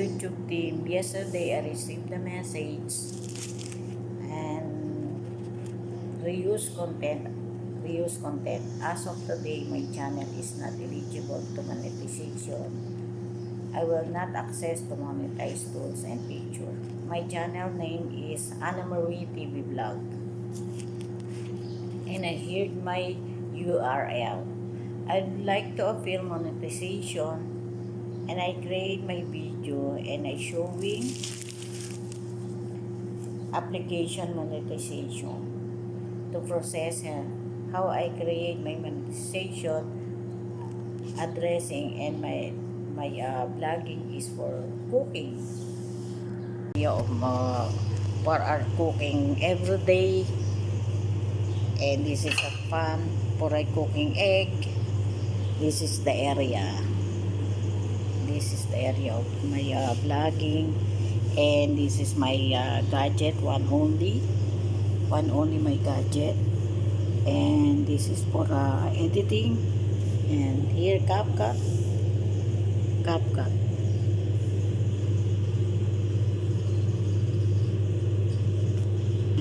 YouTube team, yesterday I received the message and reuse content. Reuse content. As of today, my channel is not eligible to monetization. I will not access to monetize tools and picture. My channel name is Anna Marie TV Vlog. And I heard my URL. I'd like to appeal monetization and I create my video and I showing application monetization to process how I create my monetization addressing and my my uh, blogging is for cooking. Of uh, for our cooking every day. And this is a fun for a cooking egg. This is the area this is the area of my uh, vlogging and this is my uh, gadget one only one only my gadget and this is for uh, editing and here CapCut CapCut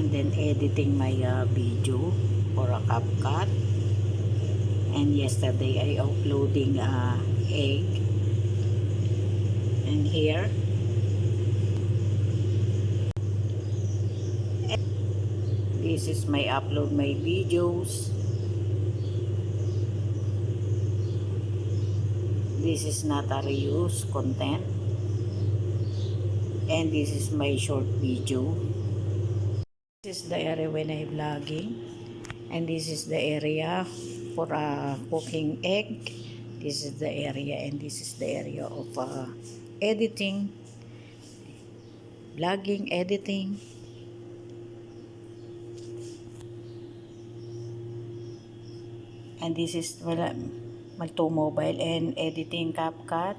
and then editing my uh, video for a CapCut and yesterday I uploading uh, egg here. This is my upload my videos. This is not a reuse content. And this is my short video. This is the area when I vlogging. And this is the area for uh, cooking egg. This is the area and this is the area of uh, editing vlogging editing. And this is wala magto mobile and editing CapCut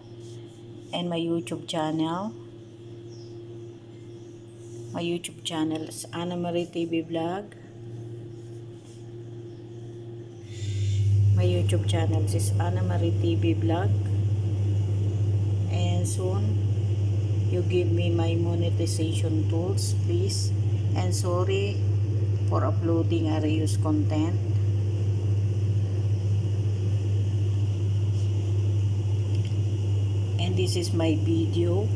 and my YouTube channel. My YouTube channel is Anna Marie TV Vlog. My YouTube channel is Anna Marie TV Vlog and soon you give me my monetization tools please. And sorry for uploading a reuse content. And this is my video.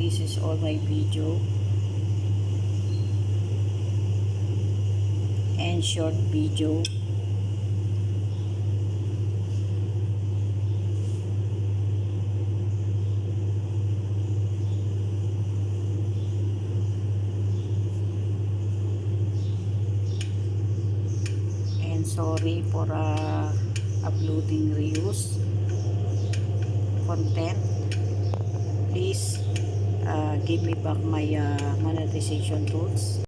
This is all my video. And short video and sorry for uh, uploading reuse content. Please uh, give me back my uh, monetization tools